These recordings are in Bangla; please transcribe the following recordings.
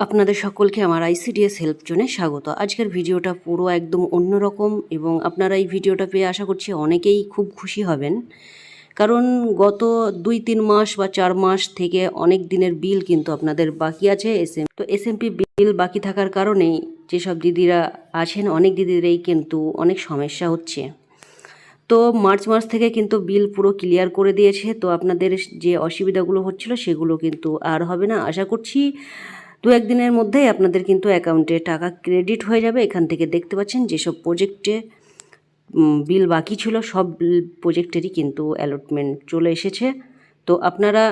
আপনাদের সকলকে আমার আইসিডিএস হেল্প জোনে স্বাগত। আজকের ভিডিওটা পুরো একদম অন্যরকম এবং আপনারা এই ভিডিওটা পেয়ে আশা করছি অনেকেই খুব খুশি হবেন। কারণ গত দুই, তিন মাস বা চার মাস থেকে অনেক দিনের বিল কিন্তু আপনাদের বাকি আছে। এস এম তো এস বিল বাকি থাকার কারণেই যেসব দিদিরা আছেন, অনেক দিদিদেরই কিন্তু অনেক সমস্যা হচ্ছে। তো মার্চ মাস থেকে কিন্তু বিল পুরো ক্লিয়ার করে দিয়েছে। তো আপনাদের যে অসুবিধাগুলো হচ্ছিল সেগুলো কিন্তু আর হবে না। আশা করছি দু একদিনের মধ্যেই আপনাদের কিন্তু অ্যাকাউন্টে টাকা ক্রেডিট হয়ে যাবে। এখান থেকে দেখতে পাচ্ছেন যেসব প্রজেক্টে বিল বাকি ছিল, সব প্রজেক্টেরই কিন্তু অ্যালটমেন্ট চলে এসেছে। তো আপনারা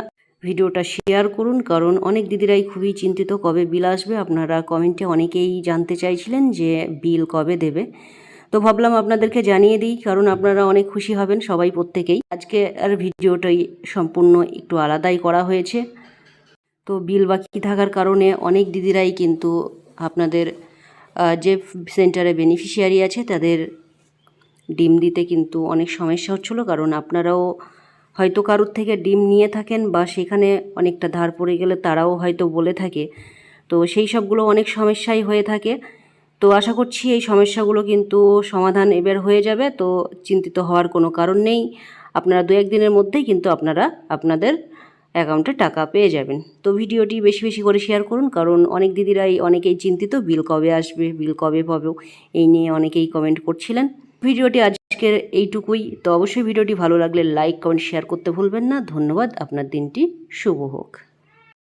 ভিডিওটা শেয়ার করুন, কারণ অনেক দিদিরাই খুবই চিন্তিত কবে বিল আসবে। আপনারা কমেন্টে অনেকেই জানতে চাইছিলেন যে বিল কবে দেবে। তো ভাবলাম আপনাদেরকে জানিয়ে দিই, কারণ আপনারা অনেক খুশি হবেন সবাই প্রত্যেকেই। আজকে আর ভিডিওটাই সম্পূর্ণ একটু আলাদাই করা হয়েছে। তো বিল বাকি থাকার কারণে অনেক দিদিরাই কিন্তু আপনাদের যে সেন্টারে বেনিফিশিয়ারি আছে তাদের ডিম দিতে কিন্তু অনেক সমস্যা হচ্ছিল। কারণ আপনারাও হয়তো কারোর থেকে ডিম নিয়ে থাকেন বা সেখানে অনেকটা ধার পড়ে গেলে তারাও হয়তো বলে থাকে। তো সেই সবগুলো অনেক সমস্যাই হয়ে থাকে। তো আশা করছি এই সমস্যাগুলো কিন্তু সমাধান এবার হয়ে যাবে। তো চিন্তিত হওয়ার কোনো কারণ নেই। আপনারা দু একদিনের মধ্যেই কিন্তু আপনারা আপনাদের অ্যাকাউন্টে টাকা পেয়ে যাবেন। তো ভিডিওটি বেশি বেশি করে শেয়ার করুন, কারণ অনেক দিদিরাই অনেকেই চিন্তিত বিল কবে আসবে, বিল কবে পাবো, এই নিয়ে অনেকেই কমেন্ট করছিলেন। ভিডিওটি আজকের এইটুকুই। তো অবশ্যই ভিডিওটি ভালো লাগলে লাইক কমেন্ট শেয়ার করতে ভুলবেন না। ধন্যবাদ। আপনার দিনটি শুভ হোক।